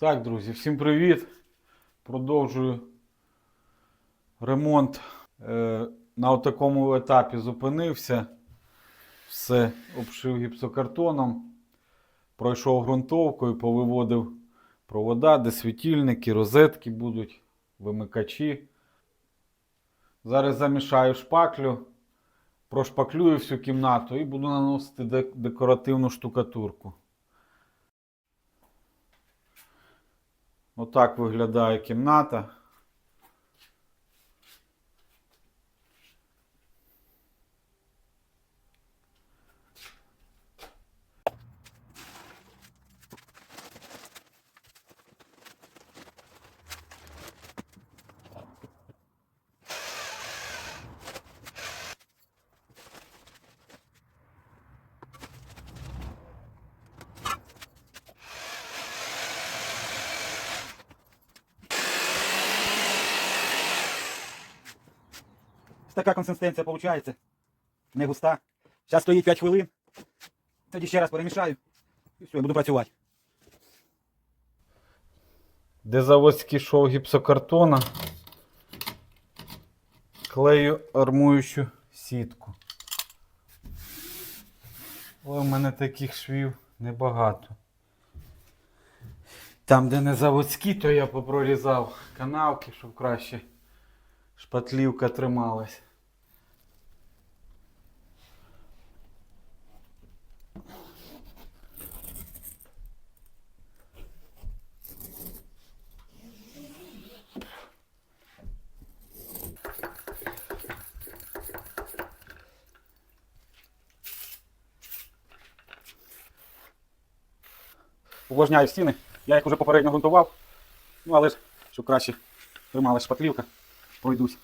Так, друзі, всім привіт. Продовжую ремонт. Е, на такому етапі зупинився. Все обшив гіпсокартоном. Пройшов ґрунтовкою, повиводив провода, де світильники, розетки будуть, вимикачі. Зараз замішаю шпаклю, прошпаклюю всю кімнату і буду наносити декоративну штукатурку. Отак виглядає кімната. Така консистенція виходить. Не густа. Зараз стоїть 5 хвилин. Тоді ще раз перемішаю. І все, я буду працювати. Де заводський шов гіпсокартона. Клею армуючу сітку. Але в мене таких швів небагато. Там, де не заводські, то я попрорізав канавки, щоб краще шпатлівка трималась. Увлажняю стіни. Я їх вже попередньо ґрунтував. Ну, але ж, щоб краще трималась шпатлівка, пройдусь.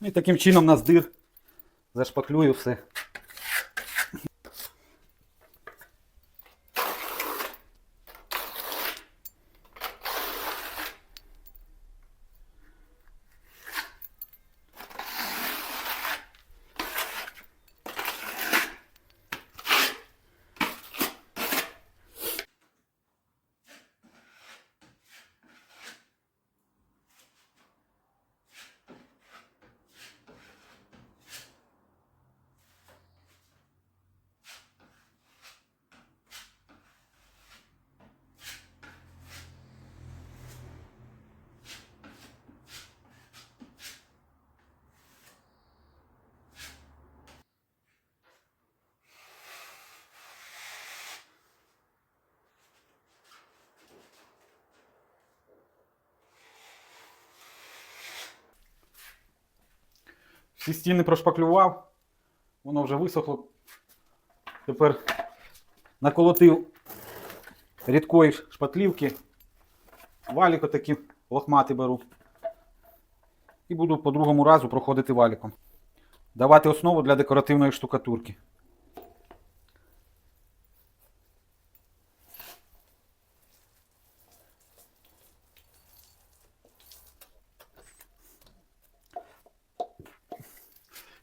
Ну, І таким чином на здир зашпаклюю все. Всі стіни прошпаклював, воно вже висохло. Тепер наколотив рідкої шпатлівки, валік отакі лохмати беру. І буду по другому разу проходити валіком. Давати основу для декоративної штукатурки.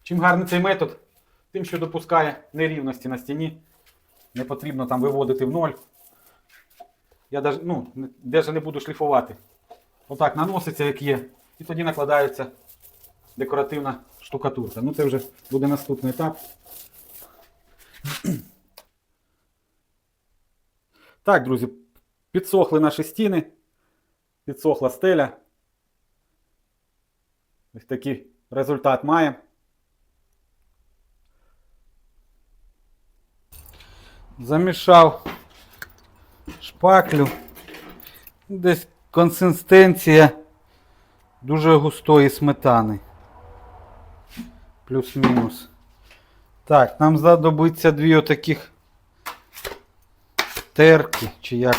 Чим гарний цей метод, тим, що допускає нерівності на стіні. Не потрібно там виводити в ноль. Я даже, ну, даже не буду шліфувати. Отак наноситься, як є. І тоді накладається декоративна штукатурка. Ну це вже буде наступний етап. Так, друзі, підсохли наші стіни. Підсохла стеля. Ось такий результат маємо. Замішав шпаклю. Десь консистенція дуже густої сметани. Плюс-мінус. Так, нам знадобиться дві отаких терки, чи як.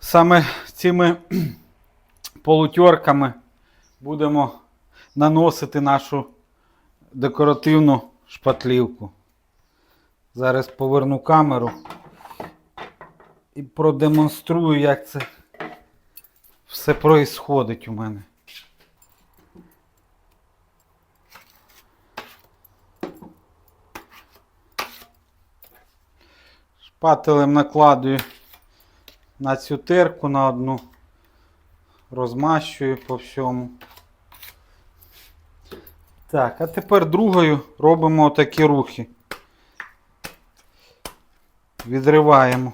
Саме цими полутерками будемо наносити нашу декоративну шпатлівку. Зараз поверну камеру і продемонструю, як це все происходить у мене. Шпателем накладую на цю терку на одну, розмащую по всьому. Так, а тепер другою робимо такі рухи. Відриваємо.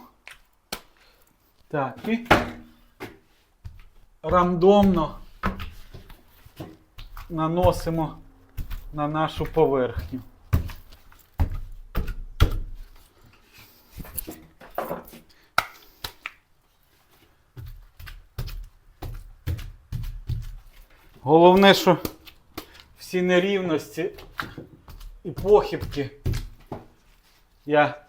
Так, і рандомно наносимо на нашу поверхню. Головне, що всі нерівності і похибки я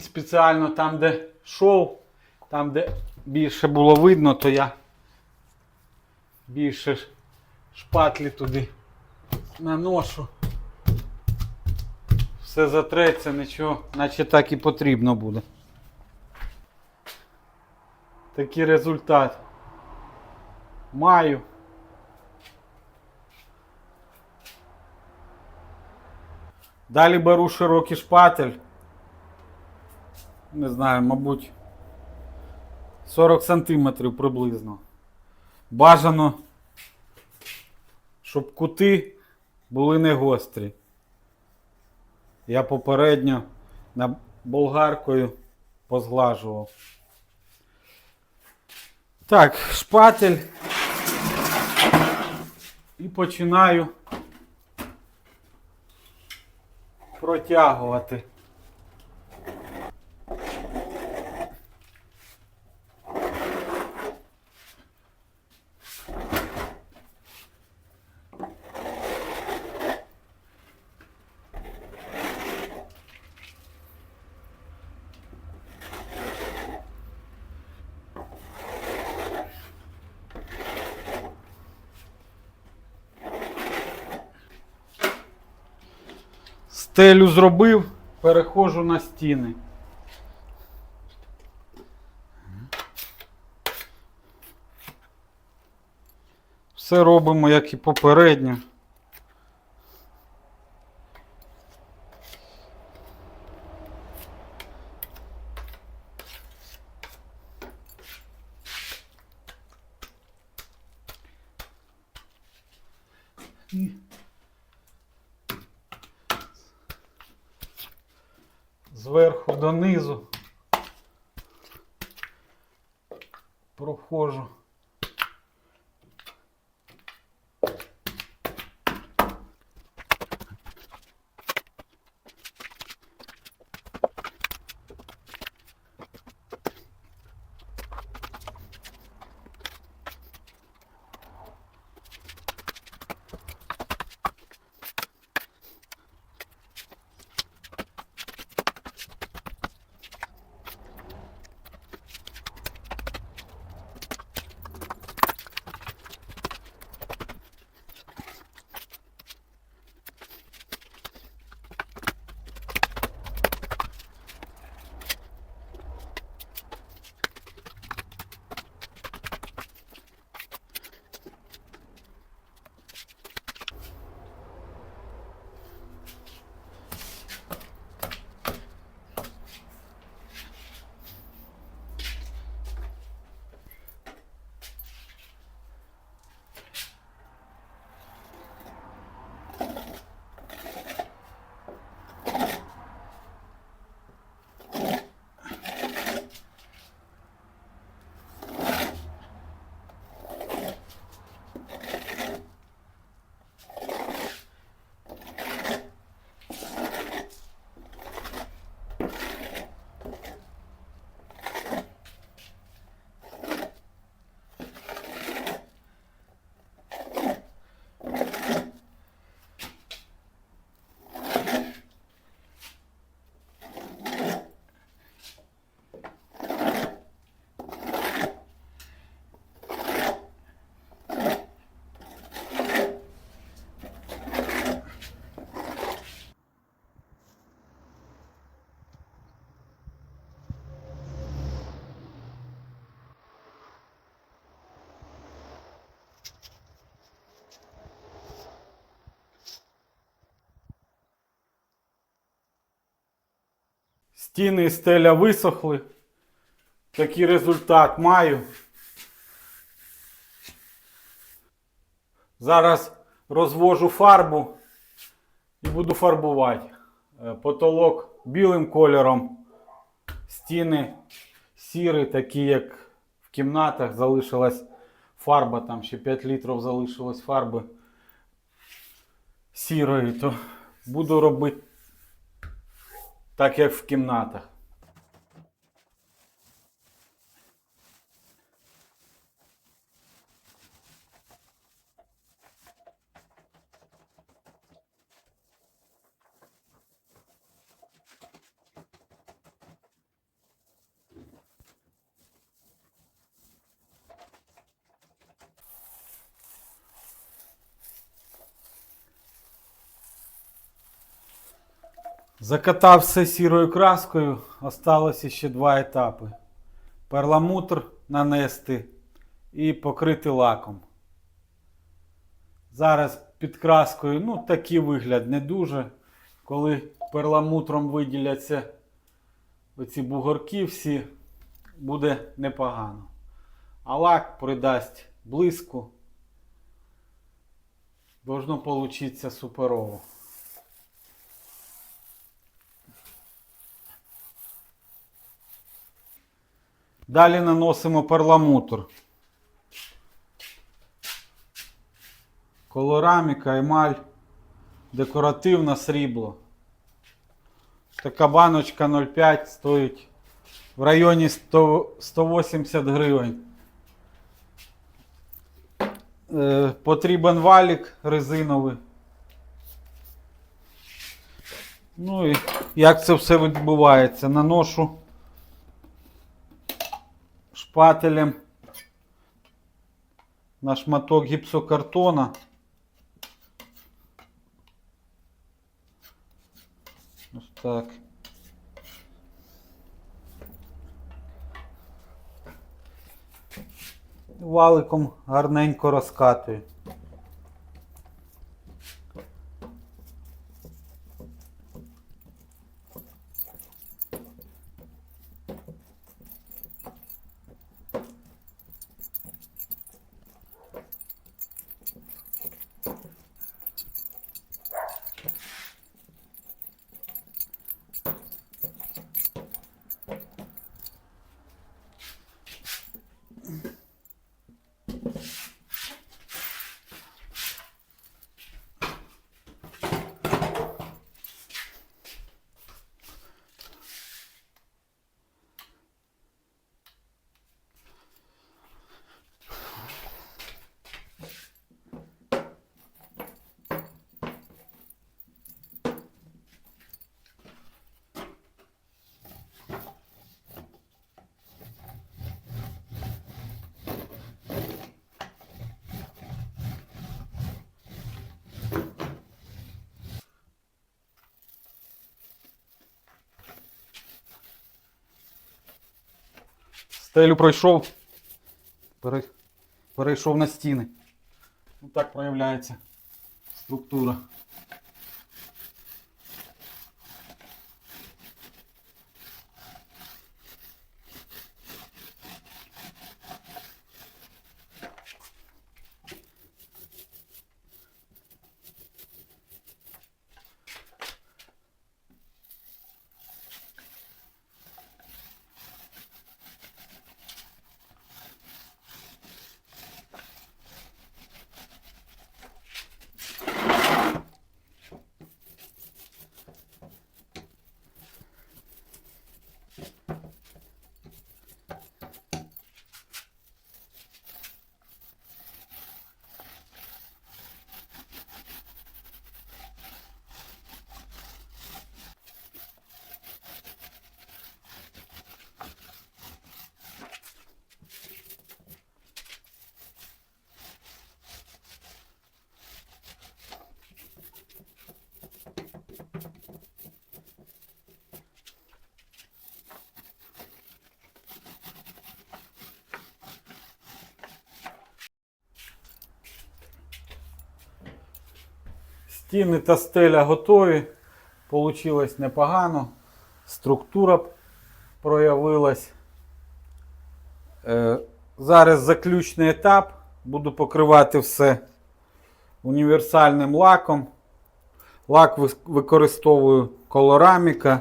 спеціально там, де шов, там, де більше було видно, то я більше шпатлі туди наношу. Все затреться, нічого, наче так і потрібно буде. Такий результат маю. Далі беру широкий шпатель. Не знаю, мабуть, 40 сантиметрів приблизно. Бажано, щоб кути були не гострі. Я попередньо на болгаркою позглажував. Так, шпатель. І починаю протягувати. Стелю зробив, перехожу на стіни. Все робимо, як і попередньо. Стіни і стеля висохли. Такий результат маю. Зараз розвожу фарбу і буду фарбувати. Е, Потолок білим кольором, стіни сірі, такі як в кімнатах залишилась фарба, там ще 5 літрів залишилось фарби сірої, то буду робити так, як в кімнатах. Закатав все сірою краскою, осталося ще два етапи. Перламутр нанести і покрити лаком. Зараз під краскою, ну такий вигляд не дуже. Коли перламутром виділяться оці бугорки всі, буде непогано. А лак придасть блиску. Должно получиться суперово. Далі наносимо перламутр. Колораміка, емаль, декоративне срібло. Така баночка 0,5 стоїть в районі 100, 180 гривень. Е, потрібен валік резиновий. Ну і як це все відбувається? Наношу шпателем на шматок гіпсокартона. Ось так. Валиком гарненько розкатую. Стелю пройшов, перейшов на стіни. Ну, так проявляється структура. Стіни та стеля готові. Получилось непогано. структура проявилась. Е, Зараз заключний етап. Буду покривати все універсальним лаком. Лак використовую колораміка.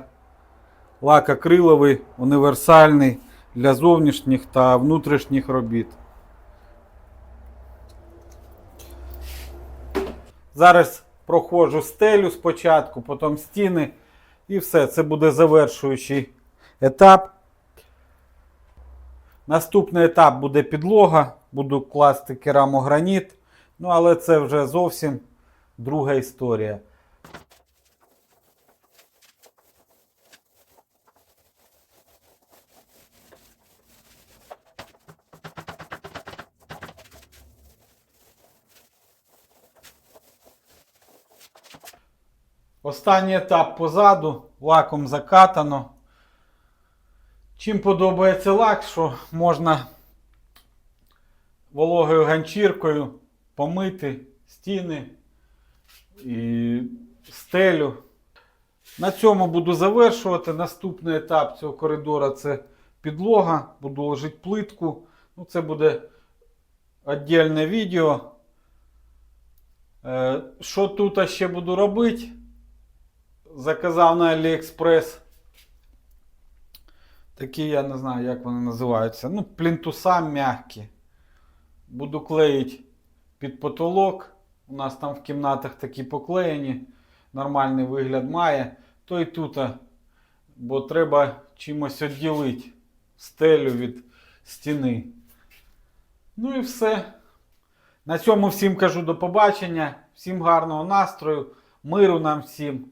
Лак акриловий, універсальний для зовнішніх та внутрішніх робіт. Зараз проходжу стелю спочатку, потім стіни і все. Це буде завершуючий етап. Наступний етап буде підлога, буду класти керамограніт. Ну, але це вже зовсім друга історія. Останній етап позаду, лаком закатано. Чим подобається лак, що можна вологою ганчіркою помити стіни і стелю. На цьому буду завершувати. Наступний етап цього коридора це підлога. Буду ложити плитку. Ну, це буде віддільне відео. Е, Що тут ще буду робити? Заказав на AliExpress. Такі, я не знаю, як вони називаються. Ну, плінтуса м'які. Буду клеїти під потолок. У нас там в кімнатах такі поклеєні. Нормальний вигляд має. То і тут, бо треба чимось відділити стелю від стіни. Ну і все. На цьому всім кажу до побачення. Всім гарного настрою, миру нам всім.